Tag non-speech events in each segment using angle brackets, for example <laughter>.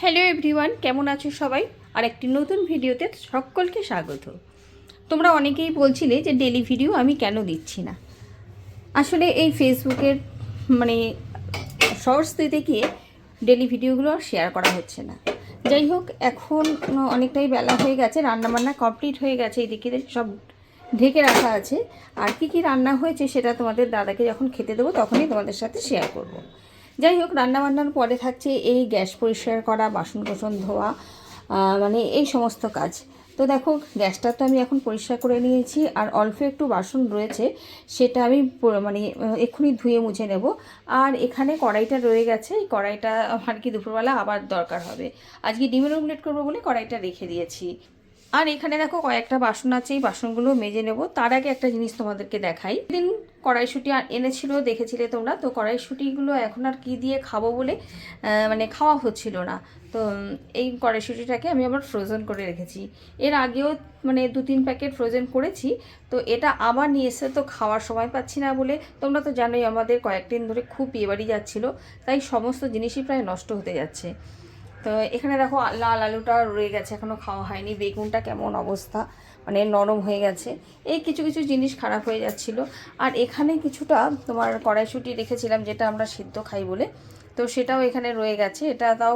Hello everyone কেমন আছো সবাই? আর একটি নতুন ভিডিওতে সকলকে স্বাগত। তোমরা অনেকেই বলছিলে যে ডেলি ভিডিও আমি কেন দিচ্ছি না। আসলে এই ফেসবুকের মানে শর্টস দিতে গিয়ে ডেলি ভিডিওগুলো আর শেয়ার করা হচ্ছে না। যাই হোক, এখন অনেকটাই বেলা হয়ে গেছে, রান্নাবান্না কমপ্লিট হয়ে গেছে, এদিকে সব ঢেকে রাখা আছে। আর কি কি রান্না হয়েছে সেটা তোমাদের দাদাকে যখন খেতে দেবো তখনই তোমাদের সাথে শেয়ার করব। যাই হোক রান্নাবান্নার পরে থাকছে এই গ্যাস পরিষ্কার করা বাসন কোসন ধোয়া মানে এই সমস্ত কাজ। তো দেখো, গ্যাসটা তো আমি এখন পরিষ্কার করে নিয়েছি, আর অল্প একটু বাসন রয়েছে, সেটা আমি মানে এক্ষুনি ধুয়ে মুছে নেব। আর এখানে কড়াইটা রয়ে গেছে, এই কড়াইটা আর কি দুপুরবেলা আবার দরকার হবে। আজকে ডিমের অমলেট করব বলে কড়াইটা রেখে দিয়েছি। আর এখানে দেখো কয়েকটা বাসন আছে, এই বাসনগুলো মেজে নেব। তার আগে একটা জিনিস তোমাদেরকে দেখাই। দিন কড়াইশুটি আ- এনেছিল, দেখেছিলে তোমরা? তো কড়াইশুটিগুলো এখন আর কি দিয়ে খাব বলে মানে খাওয়া হচ্ছিল না। তো এই কড়াইশুটিটাকে আমি আবার ফ্রোজেন করে রেখেছি। এর আগেও মানে দু তিন প্যাকেট ফ্রোজেন করেছি। তো এটা আবার নিয়ে এসে তো খাওয়ার সময় পাচ্ছি না বলে, তোমরা তো জানোই আমাদের কয়েকদিন ধরে খুব বিয়েবাড়ি যাচ্ছিল, তাই সমস্ত জিনিসই প্রায় নষ্ট হতে যাচ্ছে। তো এখানে দেখো লাল আলুটা রয়ে গেছে এখনও খাওয়া হয়নি। বেগুনটা কেমন অবস্থা? মানে নরম হয়ে গেছে। এই কিছু কিছু জিনিস খারাপ হয়ে যাচ্ছিল। আর এখানে কিছুটা তোমার কড়াইশুটি রেখেছিলাম, যেটা আমরা সিদ্ধ খাই বলে। তো সেটাও এখানে রয়ে গেছে। এটা তাও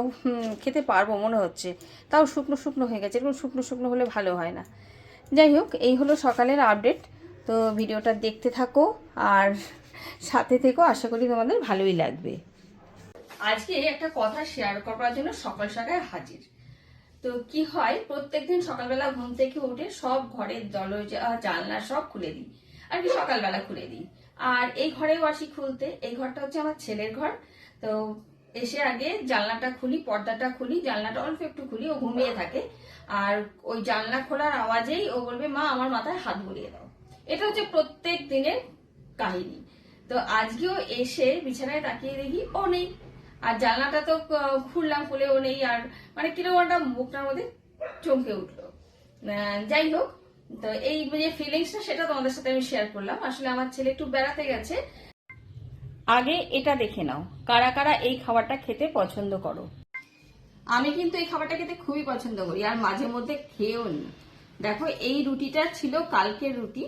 খেতে পারব মনে হচ্ছে। তাও শুকনো শুকনো হয়ে গেছে। এরকম শুকনো শুকনো হলে ভালো হয় না। যাই হোক, এই হলো সকালের আপডেট। তো ভিডিওটা দেখতে থাকো আর সাথে থেকো। আশা করি তোমাদের ভালোই লাগবে। আজকে একটা কথা শেয়ার করার জন্য সকাল সকাল হাজির। তো কি হয়, প্রত্যেকদিন সকালবেলা ঘুম থেকে উঠে সব ঘরের দরজা, জানলা সব খুলে দিই। আর কি সকালবেলা খুলে দিই। আর এই ঘরেও আসি খুলতে। এই ঘরটা হচ্ছে আমার ছেলের ঘর। তো এসে আগে জানলাটা খুলি, পর্দাটা খুলি, জানলাটা অল্প একটু খুলি, ও ঘুমিয়ে থাকে। আর ওই জানলা খোলার আওয়াজেই ও বলবে, মা, আমার মাথায় হাত বুলিয়ে দাও। এটা হচ্ছে প্রত্যেক দিনের কাহিনী। তো আজকেও এসে বিছানায় তাকিয়ে দেখি ও নেই আর জানলাটা তো খুললাম, খুলেও নেই, আর মানে কীরকম একটা মুখটার মধ্যে চমকে উঠল। যাই হোক, তো এই যে ফিলিংসটা সেটা তোমাদের সাথে আমি শেয়ার করলাম। আসলে আমার ছেলে একটু বেড়াতে গেছে। আগে এটা দেখে নাও, কারা কারা এই খাবারটা খেতে পছন্দ করো। আমি কিন্তু এই খাবারটা খেতে খুবই পছন্দ করি, আর মাঝে মধ্যে খেয়েও নি। দেখো, এই রুটিটা ছিল কালকের রুটি।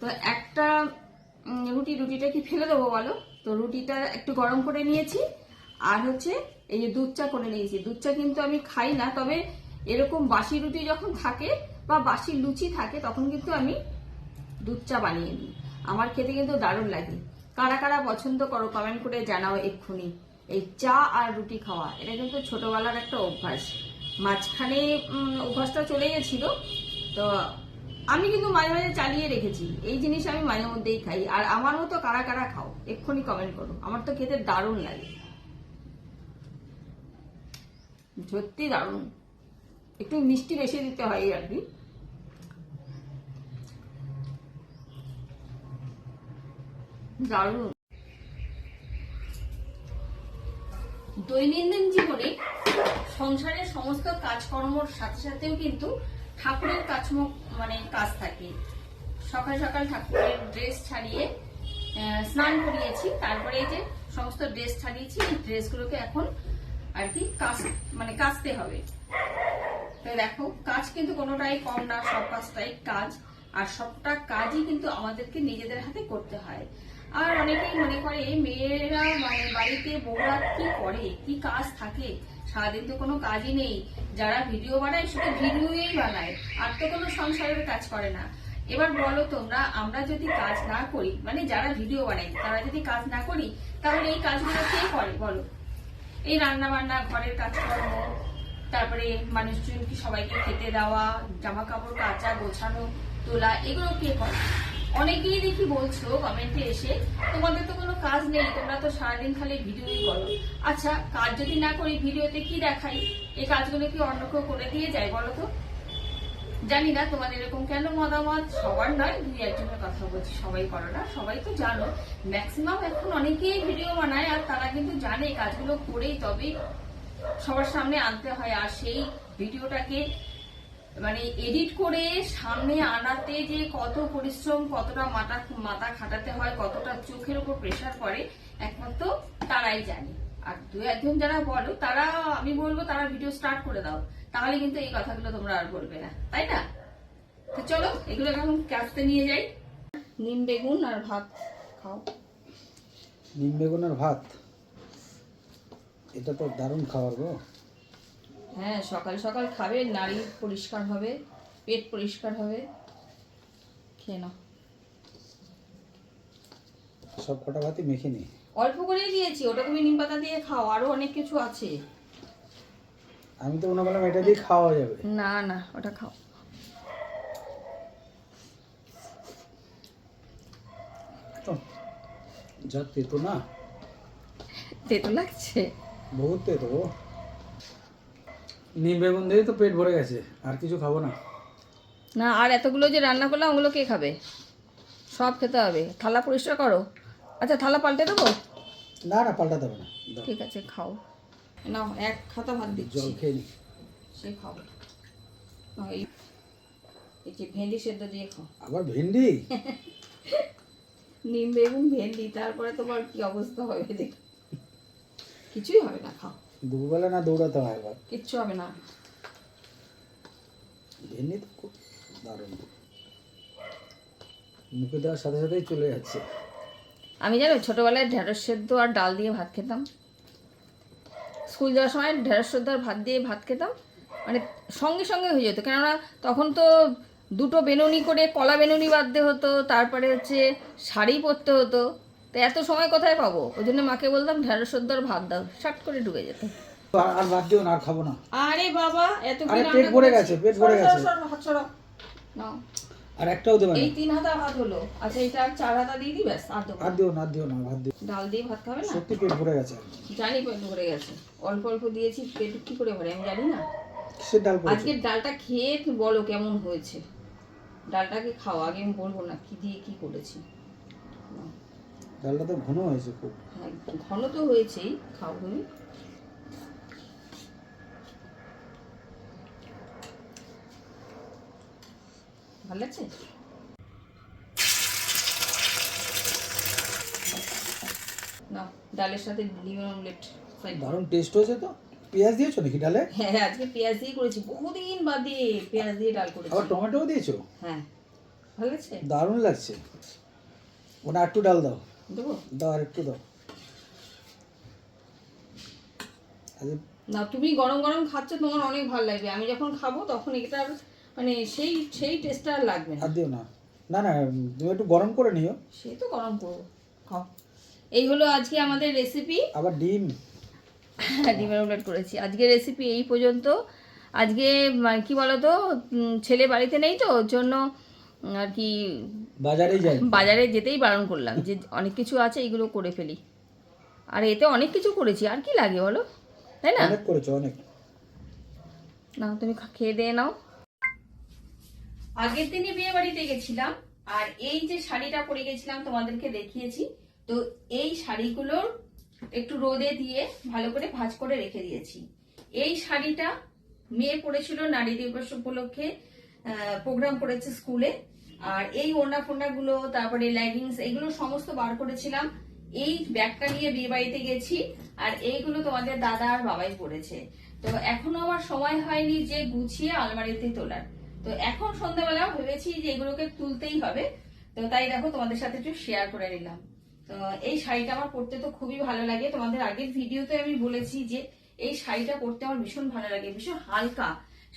তো একটা রুটি, রুটিটা কি ফেলে দেবো বলো? তো রুটিটা একটু গরম করে নিয়েছি। আর হচ্ছে এই যে দুধ চা করে নিয়েছি। দুধ চা কিন্তু আমি খাই না, তবে এরকম বাসি রুটি যখন থাকে বা বাসি লুচি থাকে, তখন কিন্তু আমি দুধ চা বানিয়ে নিই। আমার খেতে কিন্তু দারুণ লাগে। কারা কারা পছন্দ করো কমেন্ট করে জানাও এক্ষুনি। এই চা আর রুটি খাওয়া, এটা কিন্তু ছোটবেলার একটা অভ্যাস। মাঝখানে অভ্যাসটা চলে গেছিল। তো আমি কিন্তু মাঝে মাঝে চালিয়ে রেখেছি। এই জিনিস আমি মাঝে মধ্যেই খাই। আর আমার মতো কারা কারা খাও, এক্ষুনি কমেন্ট করো। আমার তো খেতে দারুণ লাগে। সত্যি দারুণ। একটু মিষ্টি বেশি দিতে হয় আর কি। দৈনন্দিন জীবনে সংসারের সমস্ত কাজকর্মর সাথে সাথেও কিন্তু ঠাকুরের কাজ মানে কাজ থাকে। সকাল সকাল ঠাকুরের ড্রেস ছাড়িয়ে স্নান করিয়েছি। তারপরে যে সমস্ত ড্রেস ছাড়িয়েছি, এই ড্রেসগুলোকে এখন আর কি কাচ মানে কাচতে হবে। তো দেখো, কাজ কিন্তু কোনোটাই কম না, সব কাজটাই কাজ। আর সবটা কাজই কিন্তু আমাদেরকে নিজেদের হাতে করতে হয়। আর অনেকেই মনে করে মেয়েরা মানে বাড়িতে বউরা কি করে? কি কাজ থাকে? সারাদিন তো কোনো কাজই নেই। যারা ভিডিও বানায়, শুধু ভিডিওই বানায়। আর তো কোনো সংসারের কাজ করে না। এবার বলো তোমরা, আমরা যদি কাজ না করি মানে যারা ভিডিও বানাই তারা যদি কাজ না করি, তাহলে এই কাজগুলো কে করে, বলো? এই রান্না বান্না ঘরের কাজকর্ম, তারপরে মানুষজন কি সবাইকে খেতে দেওয়া জামা কাপড় কাচা, গোছানো, তোলা, এগুলো কে করে? অনেকেই দেখি বলছো কমেন্টে এসে, তোমাদের তো কোনো কাজ নেই, তোমরা তো সারাদিন খালি ভিডিওই করো। আচ্ছা কাজ যদি না করি, ভিডিওতে কি দেখাই? এই কাজগুলো কি অন্য কেউ করে দিয়ে যায় বলো তো? জানি না তোমাদের এরকম কেন মতামত? সবার নয়, দুই একজনের কথা বলছি, সবাই করো না, সবাই তো জানো। ম্যাক্সিমাম এখন অনেকেই ভিডিও বানায় আর তারা কিন্তু জানে কাজগুলো করেই তবেই সবার সামনে আনতে হয়। আর সেই ভিডিওটাকে মানে এডিট করে সামনে আনাতে যে কত পরিশ্রম, কতটা মাথা মাথা খাটাতে হয়, কতটা চোখের উপর প্রেশার পড়ে, একমাত্র তারাই জানে। আর দু একজন যারা বলো, তারা, আমি বলব, তারা ভিডিও স্টার্ট করে দাও। তাহলে কিন্তু এই কথাগুলো তোমরা আর বলবে না তাই না? তো চলো এগুলো এখন কাস্তে নিয়ে যাই। নিম বেগুন আর ভাত খাও। নিম বেগুন আর ভাত? এটা তো দারুণ খাবার গো। হ্যাঁ সকাল সকাল খাবে নাড়ি পরিষ্কার হবে পেট পরিষ্কার হবে। খেয়ে নাও। সব কটা ভাতই মেখে নি। অল্প করেই দিয়েছি ওটা তুমি নিম পাতা দিয়ে খাও আরও অনেক কিছু আছে। আমি তো মনে করলাম এটা দিয়ে খাওয়া যাবে। না না ওটা খাও। যা তেতো না? তেতো লাগছে? বহুত তেতো নিম বেগুন দিয়ে তো পেট ভরে গেছে আর কিছু খাব না। না আর এতগুলো যে রান্না করলাম ওগুলো কে খাবে? সব খেতে হবে। থালা পরিষ্কার করো। আচ্ছা থালা পাল্টে দেবো? না না পাল্টাতে হবে না। ঠিক আছে খাও। নাও এক খাতা ভাত দিচ্ছি। জল খেয়ে সে এই যে ভেন্ডি সেদ্ধ দিয়ে খাও। আবার ভেন্ডি? <laughs> নিম বেগুন ভেন্ডি তারপরে তোমার কি অবস্থা হবে দেখ। কিছুই হবে না খাও। দুপুরবেলা না দৌড়াতে হয় এবার কিচ্ছু হবে না। ভেন্ডি তো খুব দারুণ। মুখে দেওয়ার সাথে সাথেই চলে যাচ্ছে। আমি জানো ছোটোবেলায় ঢেঁড়স সেদ্ধ আর ডাল দিয়ে ভাত খেতাম। স্কুল যাওয়ার সময় ঢেঁড়স সেদ্ধ ভাত দিয়ে ভাত খেতাম। মানে সঙ্গে সঙ্গে হয়ে যেত। কেননা তখন তো দুটো বেনুনি করে কলা বেনুনি বাঁধতে হতো তারপরে হচ্ছে শাড়ি পরতে হতো। তো এত সময় কোথায় পাবো? ওই জন্য মাকে বলতাম ঢেঁড়স সেদ্ধ ভাত দাও। শার্ট করে ঢুকে যেত। আর- ভাত দিও না আর খাব না। আরে বাবা এত পেট ভরে গেছে, পেট ভরে গেছে। সরো, আর একটাও দেবে এই তিন হাতা ভাত হলো। আচ্ছা এটা চার হাতা দিয়ে দিই ব্যাস আর দেবো আর দিও না আর দিও না ভাত দিও। ডাল দিয়ে ভাত খাবে না? সত্যি পেট ভরে গেছে। জানি পেট ভরে গেছে। অল্প অল্প দিয়েছি পেট কি করে ভরে আমি জানি না। কিসের ডাল আজকে ডালটা খেয়ে বলো কেমন হয়েছে। ডালটাকে খাও আগে আমি বলব না কি দিয়ে কি করেছি। ডালটা তো ঘন হয়েছে খুব। হ্যাঁ ঘন তো হয়েছেই খাও তুমি ভালো লাগছে না ডালের সাথে ডিমের অমলেট দারুণ টেস্ট হয়েছে তো। পেঁয়াজ দিয়েছ নাকি ডালে? হ্যাঁ আজকে পেঁয়াজ দিয়ে করেছি বহুদিন বাদে পেঁয়াজ দিয়ে ডাল করেছি। আবার টমেটোও দিয়েছ? হ্যাঁ ভালো লাগছে? দারুণ লাগছে। ওটা একটু ডাল দাও। দেবো? দাও আর একটু দাও। না তুমি গরম গরম খাচ্ছ তোমার অনেক ভালো লাগবে। আমি যখন খাব তখন এটা মানে সেই সেই টেস্টটা আর লাগবে না। আর দিও না। না না তুমি একটু গরম করে নিও। সে তো গরম করব। খাও। এই হলো আজকে আমাদের রেসিপি আবার ডিম। ডিমের অমলেট করেছি। আজকে রেসিপি এই পর্যন্ত। আজকে মানে কি বলতো ছেলে বাড়িতে নেই তো ওর জন্য আর কি বাজারে যাই। বাজারে যেতেই বারণ করলাম যে অনেক কিছু আছে এগুলো করে ফেলি। আর এতে অনেক কিছু করেছি। আর কি লাগে বলো? তাই না? অনেক করেছ অনেক। না তুমি খেয়ে দিয়ে নাও। আগের দিনে বিয়ে বাড়িতে গেছিলাম, আর এই যে শাড়িটা পরে গেছিলাম তোমাদেরকে দেখিয়েছি, তো এই শাড়িগুলোর একটু রোদে দিয়ে ভালো করে ভাঁজ করে রেখে দিয়েছি। এই শাড়িটা মেয়ে পড়েছিল নারী দিবস উপলক্ষে প্রোগ্রাম করেছে স্কুলে, আর এই ওড়না ফোড়না গুলো তারপরে লেগিংস এগুলো সমস্ত বার করেছিলাম। এই ব্যাগটা নিয়ে বিয়ে বাড়িতে গেছি, আর এইগুলো তোমাদের দাদা আর বাবাই পড়েছে তো এখনও আমার সময় হয়নি যে গুছিয়ে আলমারিতে তোলার। তো এখন সন্ধ্যাবেলা ভেবেছি যে এগুলোকে তুলতেই হবে। তো তাই দেখো তোমাদের সাথে একটু শেয়ার করে নিলাম। তো এই শাড়িটা আমার পরতে তো খুবই ভালো লাগে। তোমাদের আগের ভিডিওতে আমি বলেছি যে এই শাড়িটা পরতে আমার ভীষণ ভালো লাগে, ভীষণ হালকা।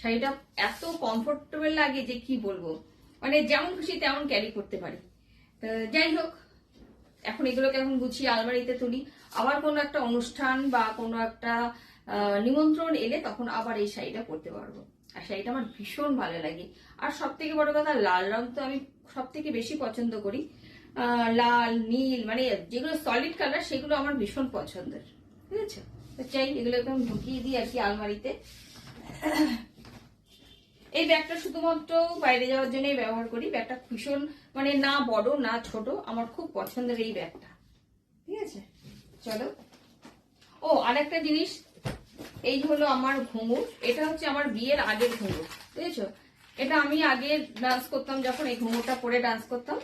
শাড়িটা এত কমফোর্টেবল লাগে যে কি বলব? মানে যেমন খুশি তেমন ক্যারি করতে পারি। তো যাই হোক, এখন এগুলোকে এখন গুছিয়ে আলমারিতে তুলি। আবার কোনো একটা অনুষ্ঠান বা কোনো একটা নিমন্ত্রণ এলে তখন আবার এই শাড়িটা পরতে পারব। আর শাড়িটা আমার ভীষণ ভালো লাগে। আর সব থেকে বড় কথা, লাল রং তো আমি সব থেকে বেশি পছন্দ করি। লাল, নীল মানে যেগুলো সলিড কালার সেগুলো আমার ভীষণ পছন্দের। ঠিক আছে? তো চাই এগুলো একদম ঢুকিয়ে দিই আর কি আলমারিতে। এই ব্যাগটা শুধুমাত্র বাইরে যাওয়ার জন্যই ব্যবহার করি। ব্যাগটা ভীষণ মানে না বড়, না ছোট, আমার খুব পছন্দের এই ব্যাগটা। ঠিক আছে? চলো। ও, আরেকটা জিনিস এই হলো আমার ঘুঙুর, এটা হচ্ছে আমার বিয়ের আগের ঘুঙুর, বুঝেছ? এটা আমি আগে ডান্স করতাম যখন, এই ঘুঙুরটা পরে ডান্স করতাম।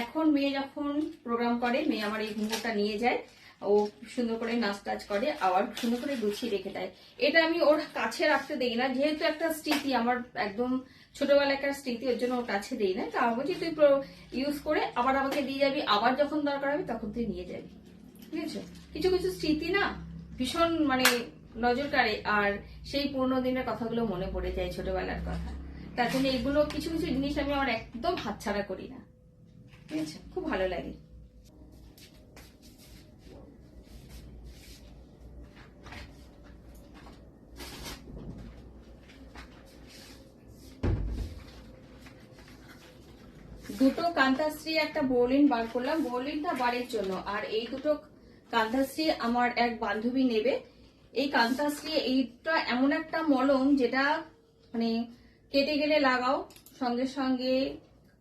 এখন মেয়ে যখন প্রোগ্রাম করে, মেয়ে আমার এই ঘুঙুরটা নিয়ে যায়, ও সুন্দর করে নাচ টাচ করে, আবার সুন্দর করে গুছিয়ে রেখে দেয়। এটা আমি ওর কাছে রাখতে দেই না, যেহেতু একটা স্মৃতি, আমার একদম ছোটবেলাকার স্মৃতি, ওর জন্য ওর কাছে দেই না। তা বলছি, তুই ইউজ করে আবার আমাকে দিয়ে যাবি, আবার যখন দরকার হবে তখন তুই নিয়ে যাবি। ঠিক আছে কিছু কিছু স্মৃতি না ভীষণ মানে নজর কাড়ে আর সেই পুরোনো দিনের কথাগুলো মনে পড়ে যায় ছোটবেলার কথা। তার জন্য এগুলো কিছু কিছু জিনিস আমি আমার একদম হাতছাড়া করি না। ঠিক আছে? খুব ভালো লাগে। দুটো কান্তাশ্রী একটা বোলিন বার করলাম। বোলিনটা বাড়ির জন্য। আর এই দুটো কান্তাশ্রী আমার এক বান্ধবী নেবে। এই কান্তাশ্রী এইটা এমন একটা মলম যেটা মানে কেটে গেলে লাগাও, সঙ্গে সঙ্গে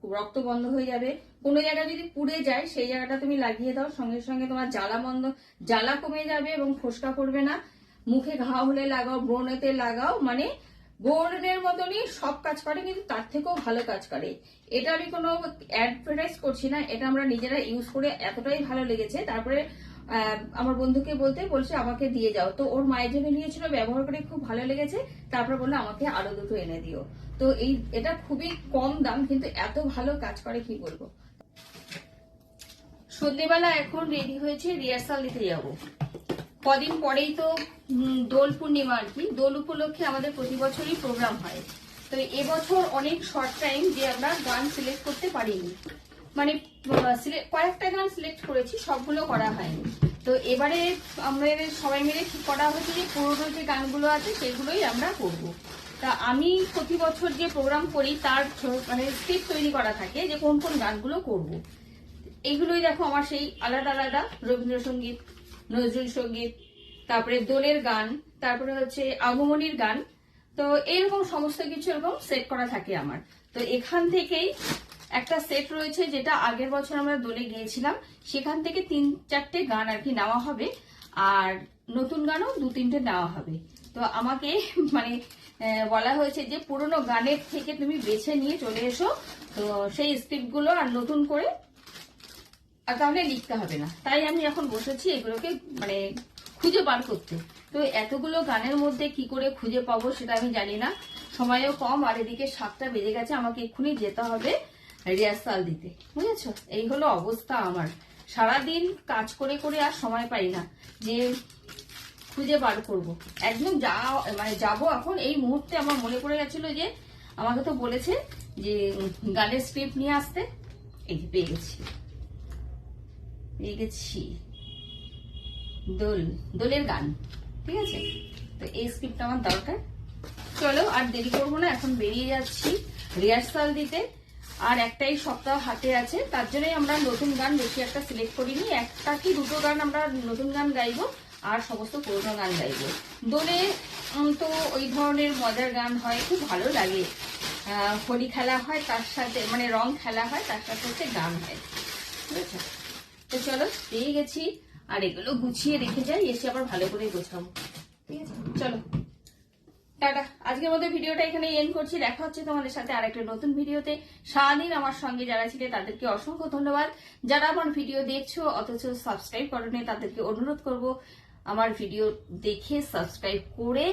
রক্ত বন্ধ হয়ে যাবে। কোনো জায়গা যদি পুড়ে যায়, সেই জায়গাটা তুমি লাগিয়ে দাও। সঙ্গে সঙ্গে তোমার জ্বালা বন্ধ, জ্বালা কমে যাবে এবং ফোসকা করবে না। মুখে ঘা হলে লাগাও, ব্রণেতে লাগাও মানে বোর্ডের মতনই সব কাজ করে, কিন্তু তার থেকেও ভালো কাজ করে। এটা আমি কোনো অ্যাডভার্টাইজ করছি না। এটা আমরা নিজেরা ইউজ করে এতটাই ভালো লেগেছে। তারপরে আমার বন্ধুকে বলতে বলছে, আমাকে দিয়ে যাও। তো ওর মায়ের জন্য নিয়েছিল ব্যবহার করে খুব ভালো লেগেছে। তারপর বলল, আমাকে আরও দুটো এনে দিও। তো এই, এটা খুবই কম দাম, কিন্তু এত ভালো কাজ করে, কি বলব? সন্ধ্যেবেলা এখন রেডি হয়েছে, রিহার্সাল দিতে যাব। কদিন পরেই তো দোল পূর্ণিমা আর কি। দোল উপলক্ষে আমাদের প্রতি বছরই প্রোগ্রাম হয়। তো এবছর অনেক শর্ট টাইম যে আমরা গান সিলেক্ট করতে পারিনি। মানে কয়েকটা গান সিলেক্ট করেছি, সবগুলো করা হয়নি। তো এবারে আমাদের সবাই মিলে ঠিক করা হয়েছে যে পুরোনো যে গানগুলো আছে, সেগুলোই আমরা করব। তা আমি প্রতি বছর যে প্রোগ্রাম করি, তার মানে স্ক্রিপ্ট তৈরি করা থাকে যে কোন কোন গানগুলো করব। এইগুলোই দেখো আমার সেই আলাদা আলাদা, রবীন্দ্রসঙ্গীত, নজরুল সংগীত, তারপরে দোলের গান, তারপরে হচ্ছে আগমনীর গান। তো এরকম সমস্ত কিছু এরকম সেট করা থাকে আমার। তো এখান থেকেই একটা সেট রয়েছে যেটা আগের বছর আমরা দোলে গিয়েছিলাম। সেখান থেকে তিন, চারটে গান আর কি নেওয়া হবে। আর নতুন গানও দু, তিনটে নেওয়া হবে। তো আমাকে <laughs> মানে বলা হয়েছে যে পুরোনো গানের থেকে তুমি বেছে নিয়ে চলে এসো। তো সেই স্ক্রিপ্টগুলো আর নতুন করে আর তাহলে লিখতে হবে না। তাই আমি এখন বসেছি এগুলোকে মানে খুঁজে বার করতে। তো এতগুলো গানের মধ্যে কি করে খুঁজে পাবো সেটা আমি জানি না। সময়ও কম আর এদিকে সাতটা বেজে গেছে, আমাকে এক্ষুনি যেতে হবে। রিহার্সাল দিতে, বুঝেছ? এই হলো অবস্থা আমার। সারাদিন কাজ করে করে আর সময় পাই না যে খুঁজে বার করব। একদম যা মানে যাব এখন, এই মুহূর্তে আমার মনে পড়ে গেছিল যে আমাকে তো বলেছে যে গানের স্ক্রিপ্ট নিয়ে আসতে। এই পেয়ে গেছি পেয়ে গেছি দোল, দোলের গান, ঠিক আছে? তো এই স্ক্রিপ্টটা আমার দরকার। চলো, আর দেরি করব না, এখন বেরিয়ে যাচ্ছি রিহার্সাল দিতে। আর একটাই সপ্তাহ হাতে আছে। তার জন্যই আমরা নতুন গান বেশি একটা সিলেক্ট করিনি। একটা কি দুটো গান আমরা নতুন গান গাইব আর সমস্ত পুরোনো গান গাইবো। দোলে তো ওই ধরনের মজার গান হয়, খুব ভালো লাগে। হোলি খেলা হয়, তার সাথে মানে রং খেলা হয়, তার সাথে হচ্ছে গান হয়। বুঝেছ তো চলো, পেয়ে গেছি। আর এগুলো গুছিয়ে রেখে যাই, এসে আবার ভালো করে গোছাবো। ঠিক আছে? চলো। টাটা। আজকের মধ্যে ভিডিওটা এখানে এন্ড করছি। দেখা হচ্ছে তোমাদের সাথে আরেকটা নতুন ভিডিওতে। সারাদিন আমার সঙ্গে যারা ছিলে, তাদেরকে অসংখ্য ধন্যবাদ। যারা আমার ভিডিও দেখছ, অথচ সাবস্ক্রাইব করোনি, তাদেরকে অনুরোধ করব আমার ভিডিও দেখে সাবস্ক্রাইব করে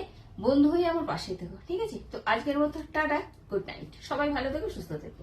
বন্ধু হয়ে আমার পাশে থেকো, ঠিক আছে? তো আজকের মতো টাটা গুড নাইট সবাই ভালো থেকো, সুস্থ থেকো।